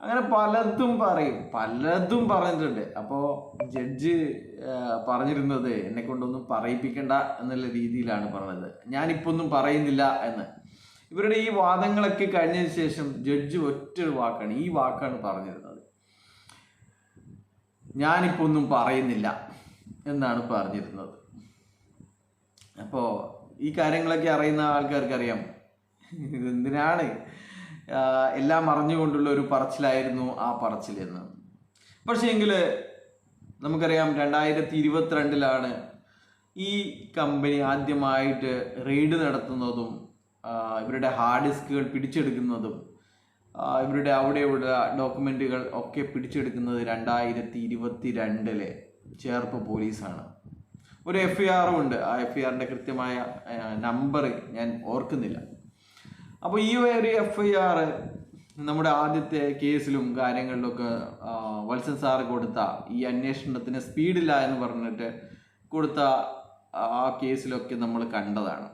അങ്ങനെ പലതും പറയും. പലതും പറഞ്ഞിട്ടുണ്ട്. അപ്പോൾ ജഡ്ജ് പറഞ്ഞിരുന്നത് എന്നെ കൊണ്ടൊന്നും പറയിപ്പിക്കണ്ട എന്നുള്ള രീതിയിലാണ് പറഞ്ഞത്. ഞാനിപ്പോൾ ഒന്നും പറയുന്നില്ല എന്ന്. ഇവരുടെ ഈ വാദങ്ങളൊക്കെ കഴിഞ്ഞതിന് ശേഷം ജഡ്ജ് ഒറ്റ ഒരു വാക്കാണ് ഈ വാക്കാണ് പറഞ്ഞിരുന്നത്. ഞാനിപ്പോൾ ഒന്നും പറയുന്നില്ല എന്നാണ് പറഞ്ഞിരുന്നത്. അപ്പോൾ ഈ കാര്യങ്ങളൊക്കെ അറിയുന്ന ആൾക്കാർക്ക് അറിയാം ഇതെന്തിനാണ് എല്ലാം അറിഞ്ഞുകൊണ്ടുള്ള ഒരു പറച്ചിലായിരുന്നു ആ പറച്ചിൽ എന്ന് പക്ഷേ എങ്കിൽ നമുക്കറിയാം രണ്ടായിരത്തി ഇരുപത്തിരണ്ടിലാണ് ഈ കമ്പനി ആദ്യമായിട്ട് റെയ്ഡ് നടത്തുന്നതും ഇവരുടെ ഹാർഡ് ഡിസ്കുകൾ പിടിച്ചെടുക്കുന്നതും ഇവരുടെ അവിടെയുള്ള ഡോക്യുമെന്റുകൾ ഒക്കെ പിടിച്ചെടുക്കുന്നത് രണ്ടായിരത്തി ഇരുപത്തി രണ്ടിലെ ചേർപ്പ് പോലീസാണ്. ഒരു എഫ് ഐ ആറും ഉണ്ട്. ആ എഫ് ഐ ആറിന്റെ കൃത്യമായ നമ്പർ ഞാൻ ഓർക്കുന്നില്ല. അപ്പോൾ ഈ ഒരു എഫ് ഐ ആർ നമ്മുടെ ആദ്യത്തെ കേസിലും കാര്യങ്ങളിലൊക്കെ വത്സൻ സാറ് കൊടുത്ത ഈ അന്വേഷണത്തിന് സ്പീഡില്ല എന്ന് പറഞ്ഞിട്ട് കൊടുത്ത ആ കേസിലൊക്കെ നമ്മൾ കണ്ടതാണ്.